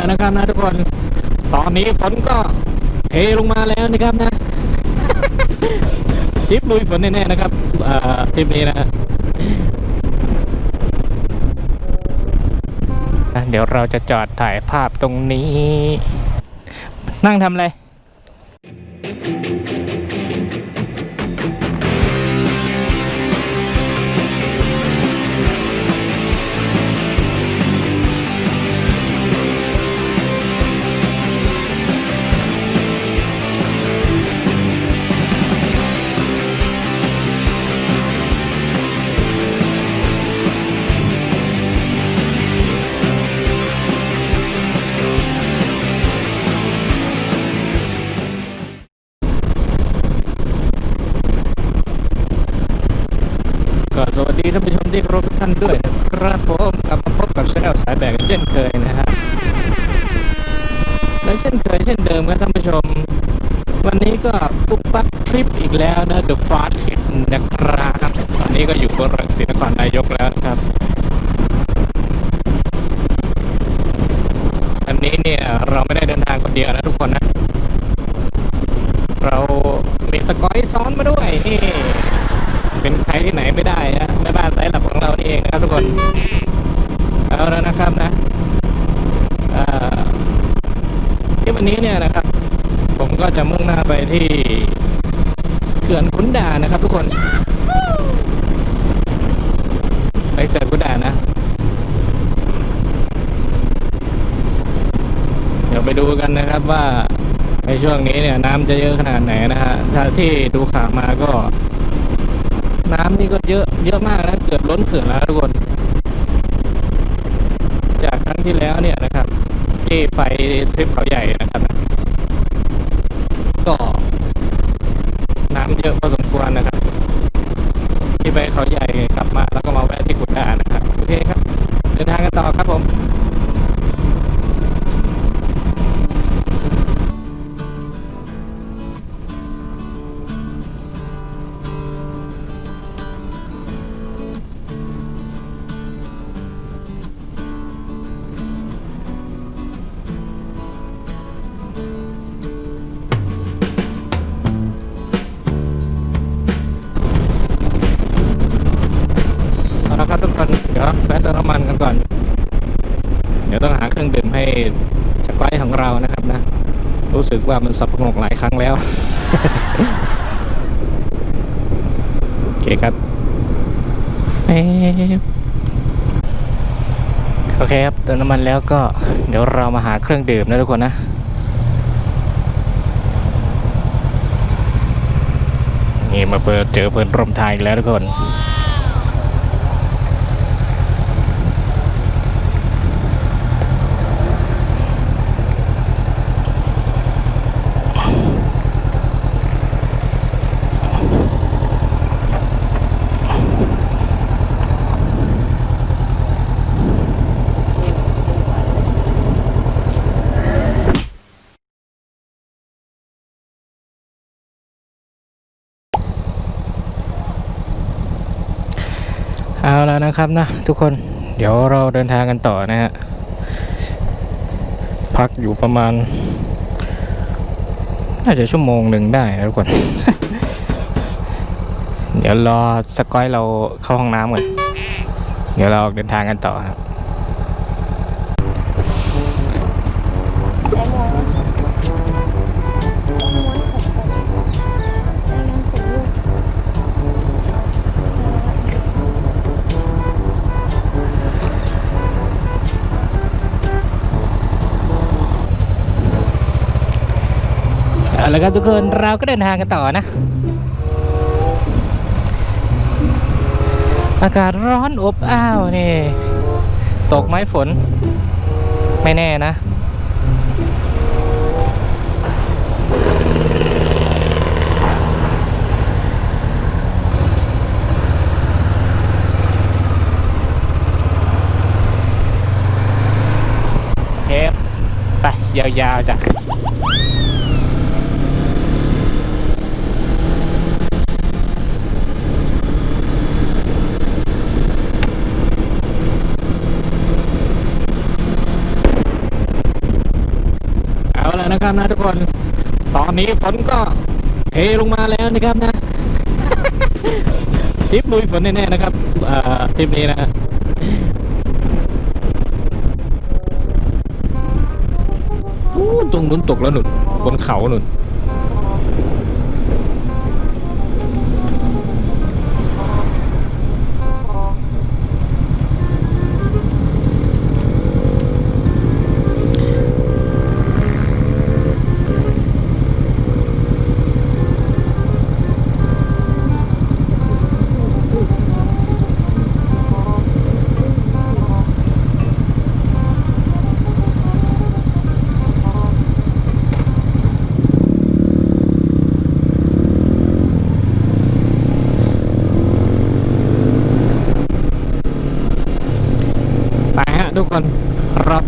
แล้วนะครับนะทุกคน ตอนนี้ฝนก็เทลงมาแล้วนะครับนะทริปลุยฝนแน่ๆนะครับเอ่อทริปนี้นะอะเดี๋ยวเราจะจอดถ่ายภาพตรงนี้ นั่งทำอะไร ดีท่านผู้ชมที่เคารพทุกท่านด้วยนะครับผมกลับมาพบกับช anel สายแบกเช่นเคยนะฮะและเช่นเคยเช่นเดิมครับท่านผู้ชม วันนี้ก็ปุ๊บปั๊บทริปอีกแล้วนะ The Fast Trip นะครับตอนนี้ก็อยู่บนรังสิตนครนายกแล้วครับอันนี้เนี่ยเราไม่ได้เดินทางคนเดียวนะทุกคนนะ เรามีสกอยซ้อนมาด้วยนี่ เป็นใครที่ไหนไม่ได้นะแม่บ้านไร้หลับของเราเองนะครับทุกคน เอาแล้วนะครับนะที่วันนี้เนี่ยนะครับ ผมก็จะมุ่งหน้าไปที่เขื่อนขุนด่านนะครับ ทุกคน ไปเขื่อนขุนด่านนะ เดี๋ยวไปดูกันนะครับว่าในช่วงนี้เนี่ยน้ำจะเยอะขนาดไหนนะฮะถ้าที่ดูข่าวมาก็ น้ำนี่ก็เยอะเยอะมากนะเกือบล้นเขื่อนแล้วทุกคน จากครั้งที่แล้วเนี่ยนะครับที่ไปทริปเขาใหญ่นะครับก็น้ำเยอะพอสมควรนะครับ ที่ไปเขาใหญ่ ดี๋ยวแวะเติมน้ำมันกันก่อน เดี๋ยวต้องหาเครื่องดื่มให้สกอยของเรานะครับนะ รู้สึกว่ามันสับงกหลายครั้งแล้ว โอเคครับเฟโอเคครับเติมน้ำมันแล้วก็เดี๋ยวเรามาหาเครื่องดื่มนะทุกคนนะนี่มาเปิดเจอเปิดร่มทายอีกแล้วทุกคน นะครับนะทุกคนเดี๋ยวเราเดินทางกันต่อนะฮะพักอยู่ประมาณ น่าจะชั่วโมงหนึ่งได้นะทุกคน เดี๋ยวรอสกอยเราเข้าห้องน้ำก่อนเดี๋ยวเราออกเดินทางกันต่อครับ เอาละครับทุกคนเราก็เดินทางกันต่อนะ อากาศร้อนอบอ้าวนี่ ตกไหมฝน ไม่แน่นะเคไปยาวๆจ้ะ นะครับนะทุกคน ตอนนี้ฝนก็เทลงมาแล้วนะครับนะทริปลุยฝนแน่ๆนะครับทริปนี้นะอู้ตรงนู้นตกแล้วหนุนบนเขาหนุน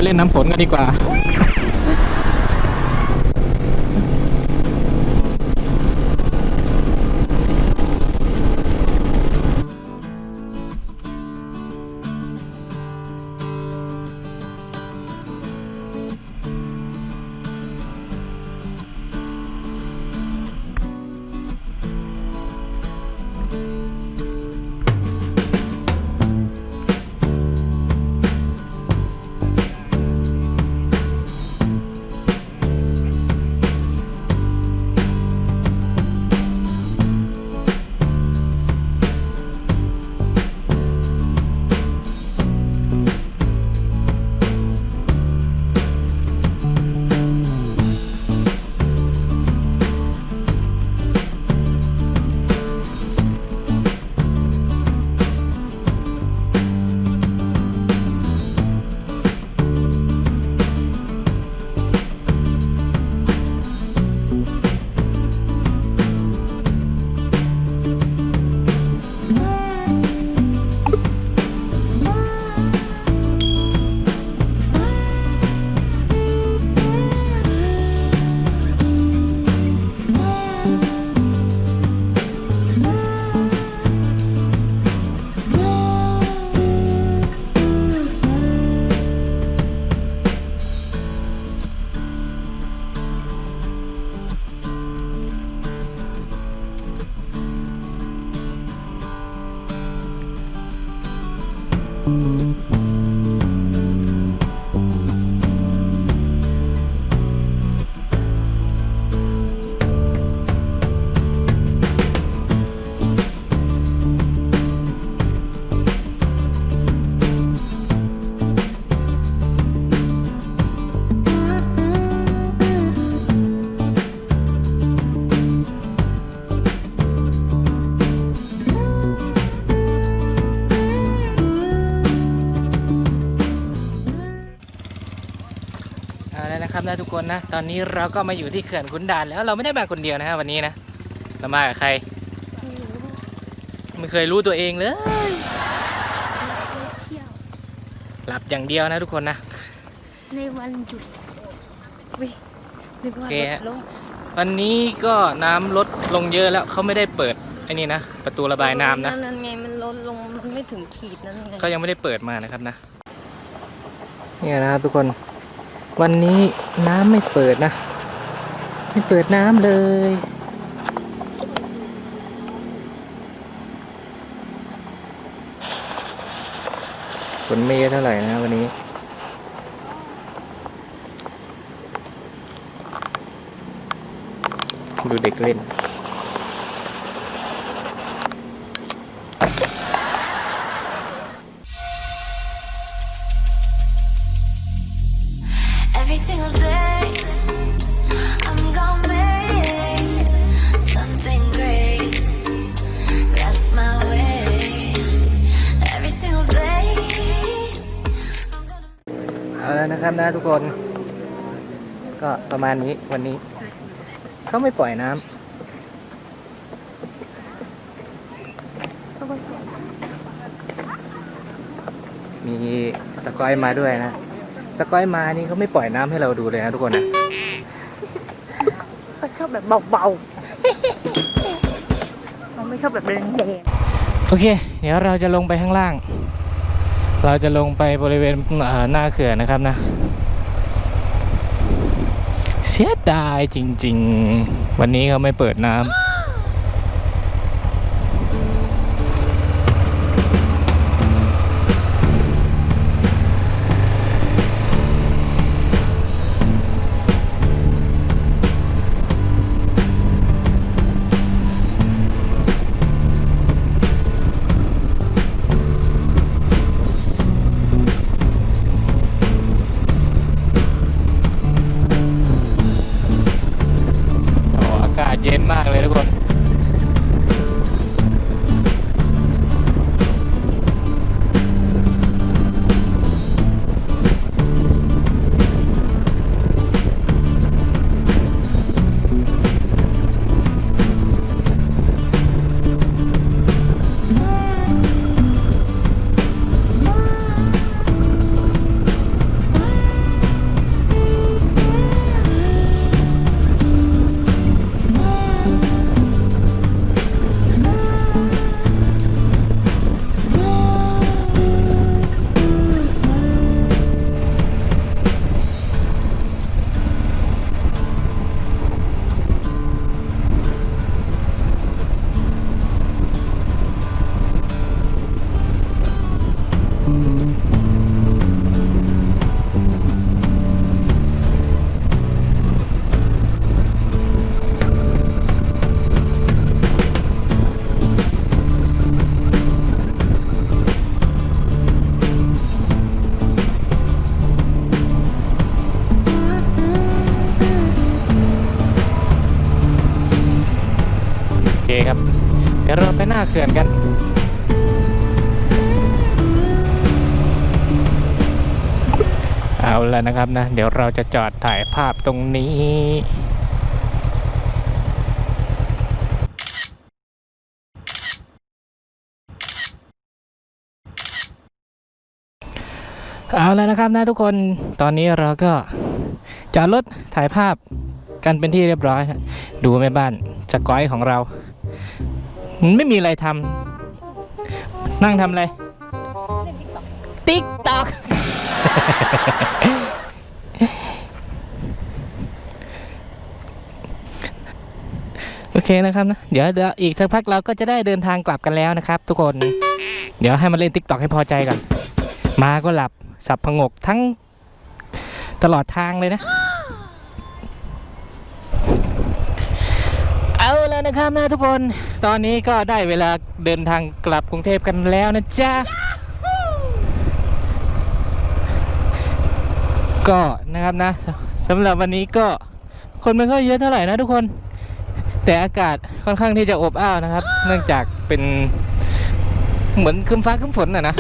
เราไปเล่นน้ำฝนกันดีกว่า แล้วนะครับนะทุกคนนะ ตอนนี้เราก็มาอยู่ที่เขื่อนขุนด่านแล้วเราไม่ได้มาคนเดียวนะฮะวันนี้นะเรามากับใคร ไม่เคยรู้ตัวเองเลยเที่ยวหลับอย่างเดียวนะทุกคนนะ ในวันหยุดวินึกว่าโอเครฮะถล้มวันนี้ก็น้ำลดลงเยอะแล้วเขาไม่ได้เปิดไอ้นี่นะประตูระบายน้ำนะนั่นไงมันลดลงมันไม่ถึงขีดนั่นไงก็ยังไม่ได้เปิดมานะครับนะเนี่ยนะครับทุกคน วันนี้น้ำไม่เปิดนะ ไม่เปิดน้ำเลย ฝนไม่เยอะเท่าไหร่นะวันนี้ดูเด็กเล่น นะครับนะทุกคน ก็ประมาณนี้วันนี้ เขาไม่ปล่อยน้ำก็ว่าเจ็บมีสกอยมาด้วยนะ สกอยมานี่เขาไม่ปล่อยน้ำให้เราดูเลยนะทุกคนนะก็ชอบแบบเบาๆเราไม่ชอบแบบแรงโอเค เดี๋ยวเราจะลงไปข้างล่าง เราจะลงไปบริเวณเอ่อหน้าเขื่อนนะครับนะ เสียดายจริง ๆ วันนี้เขาไม่เปิดน้ำ ดี๋ยวเราไปหน้าเขื่อนกัน เอาแล้วนะครับนะ เดี๋ยวเราจะจอดถ่ายภาพตรงนี้เอาแล้วนะครับนะทุกคนตอนนี้เราก็จอดรถถ่ายภาพกันเป็นที่เรียบร้อย ดูแม่บ้านสกอยของเรา ไม่มีอะไรทำนั่งทำอะไร ติ๊กตอกโอเคนะครับนะเดี๋ยวเดี๋ยวอีกสักพักเราก็จะได้เดินทางกลับกันแล้วนะครับ ทุกคน เดี๋ยวให้มาเล่นติ๊กตอกให้พอใจก่อน มาก็หลับสับพงกทั้งตลอดทางเลยนะ เอาแล้ว นะครับนะทุกคน ตอนนี้ก็ได้เวลาเดินทางกลับกรุงเทพกันแล้วนะจ๊ะ ก็นะครับนะสำหรับวันนี้ก็คนไม่ค่อยเยอะเท่าไหร่นะทุกคน แต่อากาศค่อนข้างที่จะอบอ้าวนะครับ เนื่องจากเป็นเหมือนครึ้มฟ้าครึ้มฝนน่ะนะ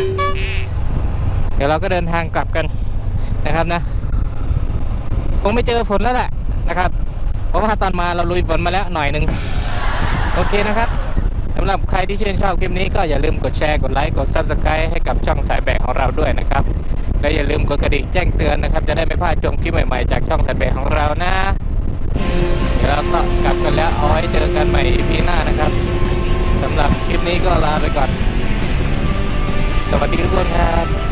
เดี๋ยวเราก็เดินทางกลับกันนะครับนะ คงไม่เจอฝนแล้วแหละนะครับ เพราะว่าตอนมาเราลุยฝนมาแล้วหน่อยหนึ่ง โอเคนะครับสำหรับใครที่ชื่นชอบคลิปนี้ก็อย่าลืมกดแชร์กดไลค์กด Subscribe ให้กับช่องสายแบกของเราด้วยนะครับ และอย่าลืมกดกระดิ่งแจ้งเตือนนะครับ จะได้ไม่พลาดชมคลิปใหม่ๆจากช่องสายแบกของเรานะเดี๋ยวเราก็กลับกันแล้วเอาไว้เจอกันใหม่พีหน้านะครับสำหรับคลิปนี้ก็ลาไปก่อน สวัสดีทุกคนครับ